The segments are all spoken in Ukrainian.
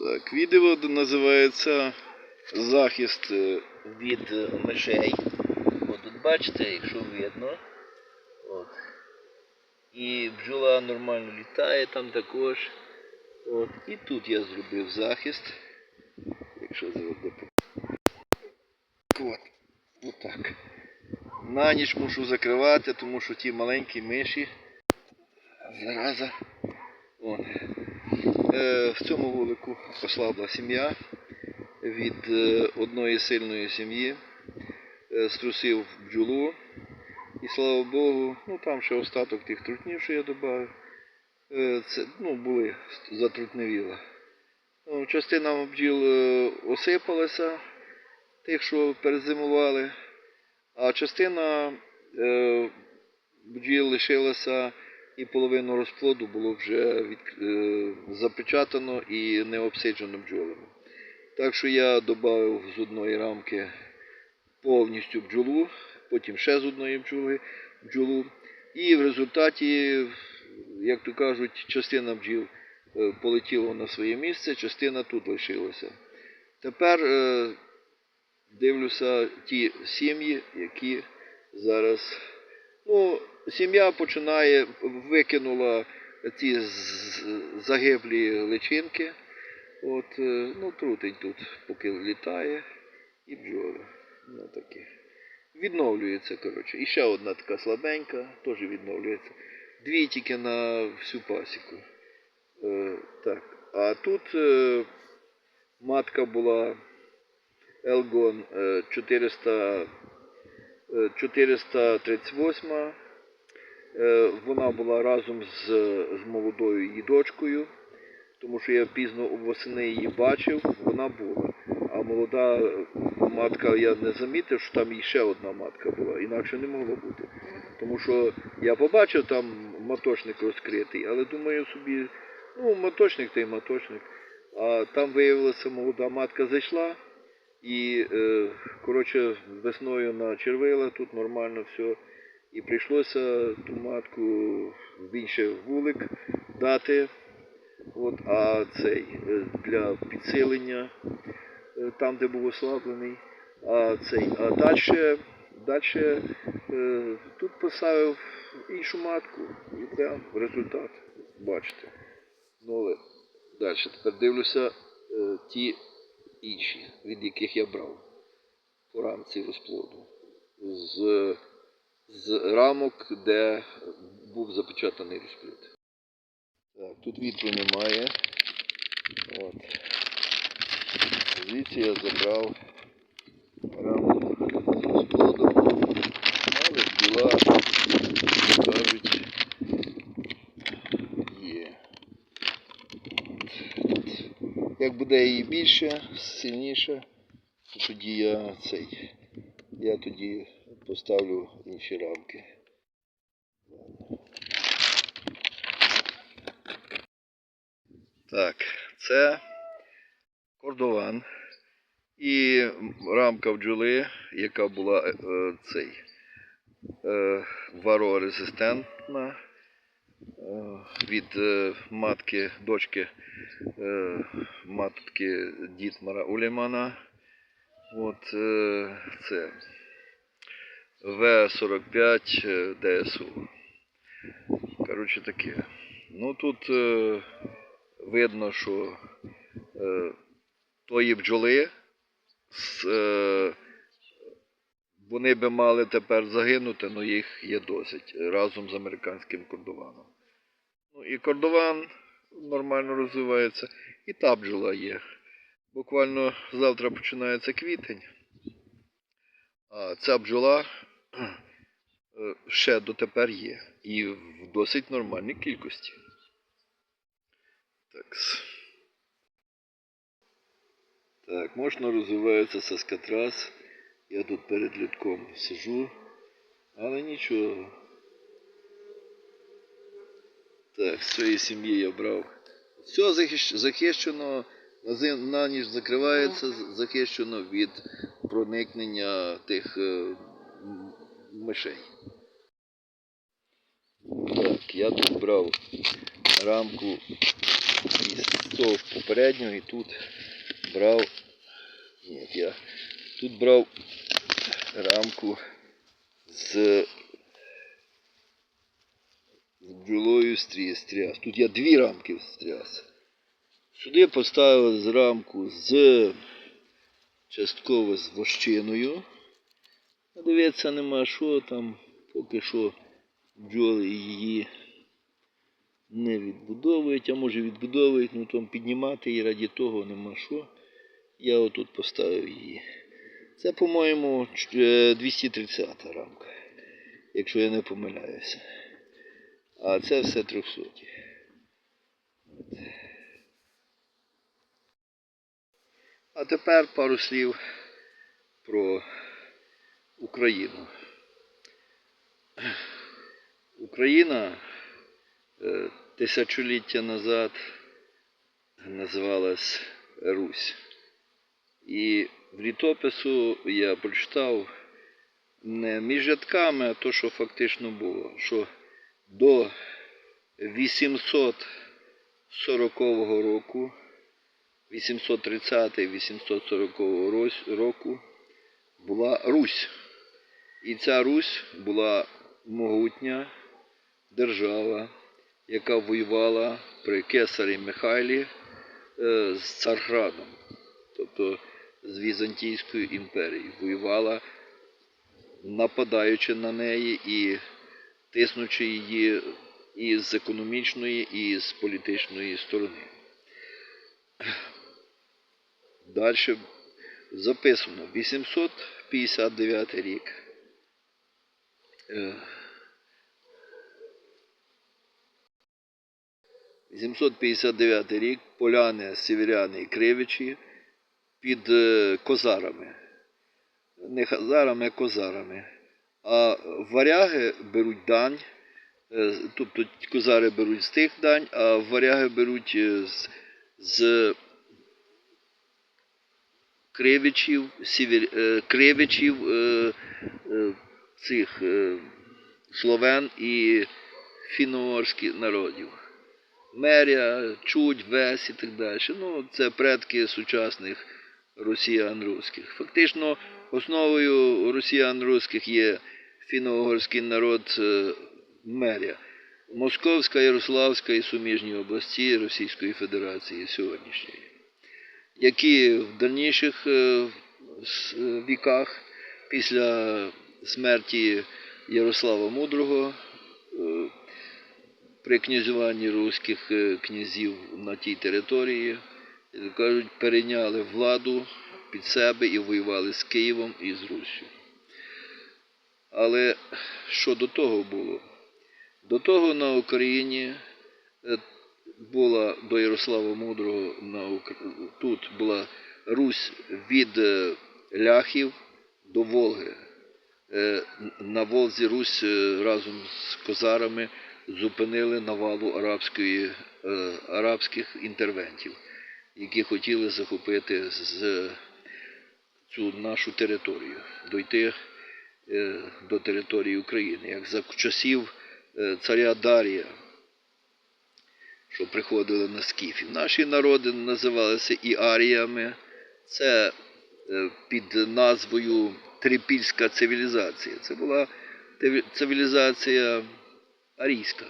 Так, відео називається Захист е, від мишей. От тут бачите, якщо видно. От. І бджола нормально літає там також. От. І тут я зробив захист. Якщо зробити. От. Отак. На ніч мушу закривати, тому що ті маленькі миші. Зараза. Вон. Е, в цьому вулику ослабла сім'я від е, одної сильної сім'ї. Е, струсив бджолу. І слава Богу, ну там ще остаток тих трутнів, що я додав. Це, ну, були затрутневіла. Ну, частина бджіл осипалася, тих, що перезимували, а частина бджіл лишилася і половину розплоду було вже від, е, запечатано і не обсиджено бджолами. Так що я додав з одної рамки повністю бджолу, потім ще з одної бджоли бджолу. І в результаті, як то кажуть, частина бджіл е, полетіла на своє місце, частина тут лишилася. Тепер е, дивлюся ті сім'ї, які зараз. Ну, сім'я починає, викинула ці загиблі личинки. От, е, ну, трутень тут, поки літає, і бджоли. Ну, таке. Відновлюється, коротше. І ще одна така слабенька, теж відновлюється. Дві тільки на всю пасіку. Е, так. А тут е, матка була Елгон е, 400, е, 438. Е, Вона була разом з, з молодою її дочкою, тому що я пізно восени її бачив, вона була. А молода матка я не замітив, що там ще одна матка була, інакше не могло бути. Тому що я побачив там маточник розкритий, але думаю собі, ну, маточник та й маточник. А там виявилося, молода матка зайшла і, е, коротше, весною начервила, тут нормально все. І прийшлося ту матку в інший вулик дати. От, а цей е, для підсилення е, там, де був ослаблений. А цей, а далі, далі е, тут поставив іншу матку і прям результат. Бачите. Ну але далі тепер дивлюся ті інші, від яких я брав по рамці розплоду. З, з рамок, де був запечатаний розплід. Так, тут вітру немає. От. Звідси я забрав рамку з розплодом. Але біла, кажуть, є. Як буде її більше, сильніше, то тоді я цей. Я тоді поставлю інші рамки. Так, це кордован і рамка бджоли, яка була е, цей е, варорезистентна е, від е, матки, дочки е, матки Дітмара Улімана. От це В45 е, ДСУ. Коротше таке. Ну тут е, видно, що е, тої бджоли з, е, вони би мали тепер загинути, але їх є досить разом з американським кордованом. Ну і кордован нормально розвивається, і та бджола є. Буквально завтра починається квітень, а ця бджола ще дотепер є. І в досить нормальній кількості. Так. Так, можна розвивається саскатрас. Я тут перед літком сижу, але нічого. Так, з цієї сім'ї я брав. Все захищено, на, ніч закривається, захищено від проникнення тих е, мишей. Так, я тут брав рамку із ж попереднього і тут брав. Ні, я тут брав рамку з, з бджолою стрі- стряс. Тут я дві рамки стряс. Сюди поставив з рамку з частково з вощиною. Дивіться, нема що там, поки що бджоли її не відбудовують, а може відбудовують, ну там піднімати її раді того нема що. Я отут поставив її. Це, по-моєму, ч- е, 230 рамка, якщо я не помиляюся. А це все 300. А тепер пару слів про Україну. Україна е, тисячоліття назад називалась Русь. І в літопису я прочитав не між рядками, а то, що фактично було, що до 840 року, 830-840 року була Русь. І ця Русь була могутня держава, яка воювала при кесарі Михайлі е, з Царградом, тобто з Візантійською імперією. Воювала, нападаючи на неї і тиснучи її і з економічної, і з політичної сторони. Далі записано 859 рік. Е, 859 рік поляни, сіверяни і кривичі під е, козарами. Не хазарами, а козарами. А варяги беруть дань, е, тобто козари беруть з тих дань, а варяги беруть е, з, з кривичів, сівер, кривичів цих е, словен і фіно-угорських народів. Меря, Чудь, Вес і так далі. Ну, це предки сучасних росіян руських. Фактично, основою росіян руських є фіно-угорський народ е, Меря. Московська, Ярославська і суміжні області Російської Федерації сьогоднішньої, які в дальніших е, віках після смерті Ярослава Мудрого е, при князюванні руських е, князів на тій території, кажуть, перейняли владу під себе і воювали з Києвом і з Руссю. Але що до того було? До того на Україні е, була до Ярослава Мудрого на тут була Русь від ляхів до Волги. Е, На Волзі Русь е, разом з козарами зупинили навалу арабської, е, арабських інтервентів, які хотіли захопити з цю нашу територію, дойти до території України, як за часів царя Дарія, що приходили на скіфів. Наші народи називалися і аріями. Це під назвою Трипільська цивілізація. Це була цивілізація арійська.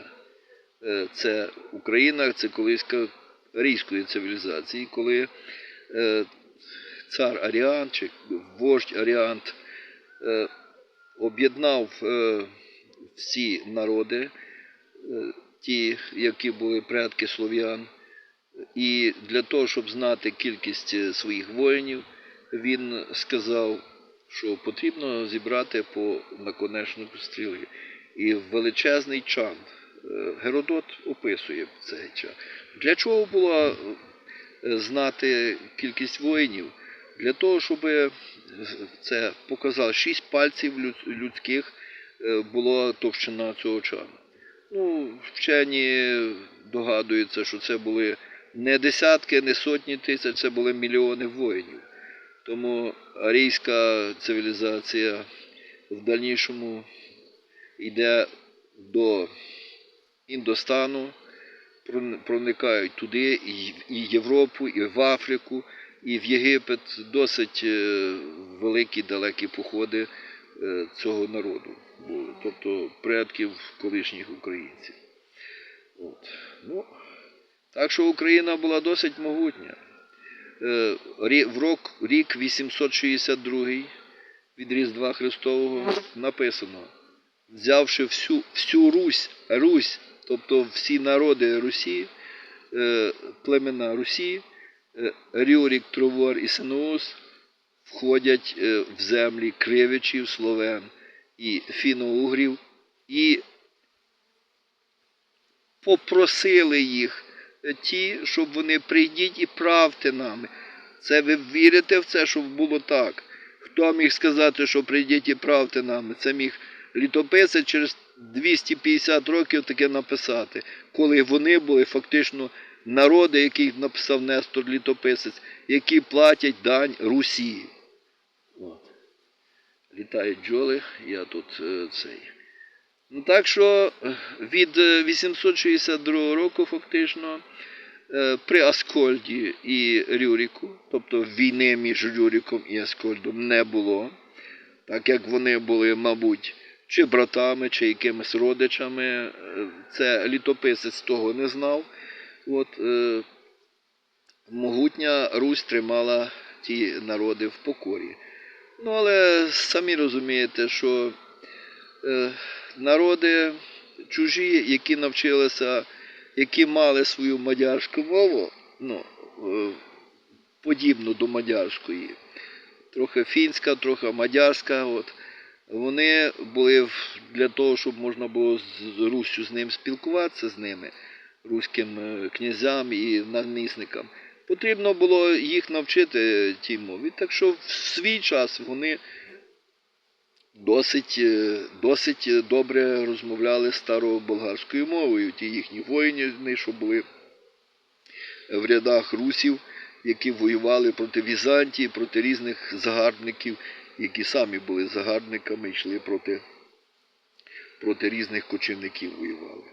Е, Це Україна, це колиска арійської цивілізації, коли е, цар Аріан чи вождь Аріант е, об'єднав всі народи, ті, які були предки слов'ян, і для того, щоб знати кількість своїх воїнів, він сказав, що потрібно зібрати по наконечнику стріли. І величезний чан. е, Геродот описує цей чан. Для чого було е, знати кількість воїнів? Для того, щоб е, це показав, шість пальців людських була товщина цього чану. Ну, вчені догадуються, що це були не десятки, не сотні тисяч, це були мільйони воїнів. Тому арійська цивілізація в дальнішому йде до Індостану, проникають туди, і в Європу, і в Африку, і в Єгипет. Досить е, великі далекі походи е, цього народу були, тобто предків колишніх українців. От. Ну, так що Україна була досить могутня. Е, В рок, рік 862 від Різдва Христового написано, взявши всю, всю Русь, Русь, тобто всі народи Русі, е, племена Русі, е, Рюрік, Тровор і Синуус входять в землі кривичів, словен і фіно-угрів і попросили їх ті, щоб вони прийдіть і правте нами. Це ви вірите в це, щоб було так? Хто міг сказати, що прийдіть і правте нами? Це міг літописець через 250 років таке написати, коли вони були фактично народи, яких написав Нестор літописець, які платять дань Русі. От. Літають бджоли, я тут е, цей. Ну так що е, від е, 862 року фактично е, при Аскольді і Рюріку, тобто війни між Рюріком і Аскольдом не було, так як вони були, мабуть, чи братами, чи якимись родичами. е, Це літописець того не знав. От, е, могутня Русь тримала ті народи в покорі. Ну, але самі розумієте, що е, народи чужі, які навчилися, які мали свою мадярську мову, ну, е, подібну до мадярської, трохи фінська, трохи мадярська, от, вони були для того, щоб можна було з Руссю з ним спілкуватися з ними, руським е, князям і намісникам. Потрібно було їх навчити тій мові. Так що в свій час вони досить, е, досить добре розмовляли староболгарською мовою. Ті їхні воїни, що були в рядах русів, які воювали проти Візантії, проти різних загарбників, які самі були загарбниками йшли проти, проти різних кочівників воювали.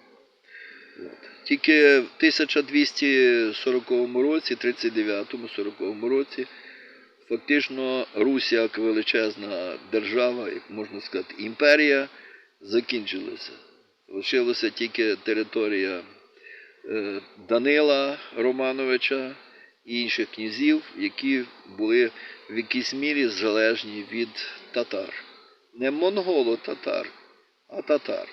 От. Тільки в 1240 році, 39-40 році, фактично Русь як величезна держава, як можна сказати, імперія, закінчилася. Лишилася тільки територія е, Данила Романовича і інших князів, які були в якійсь мірі залежні від татар. Не монголо-татар, а татар.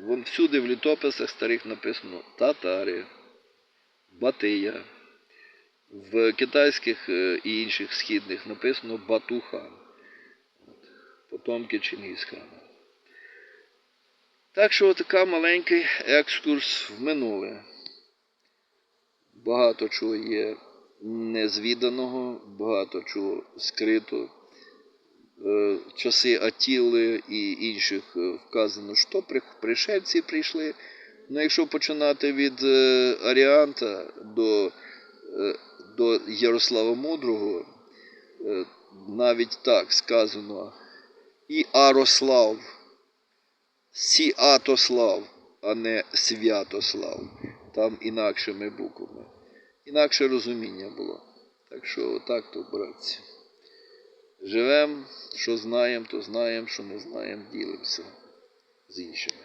Вон всюди в літописах старих написано татари, Батия. В китайських е, і інших східних написано Батухан. От. Потомки Чингісхана. Так що така маленький екскурс в минуле. Багато чого є незвіданого, багато чого скрито. Е, Часи Атіли і інших е, вказано, що пришельці прийшли. Ну, якщо починати від Аріанта до, до Ярослава Мудрого, е, навіть так сказано, і Арослав, Сіатослав, а не Святослав. Там інакшими буквами. Інакше розуміння було. Так що отак то, братці. Живемо, що знаємо, то знаємо, що не знаємо, ділимося з іншими.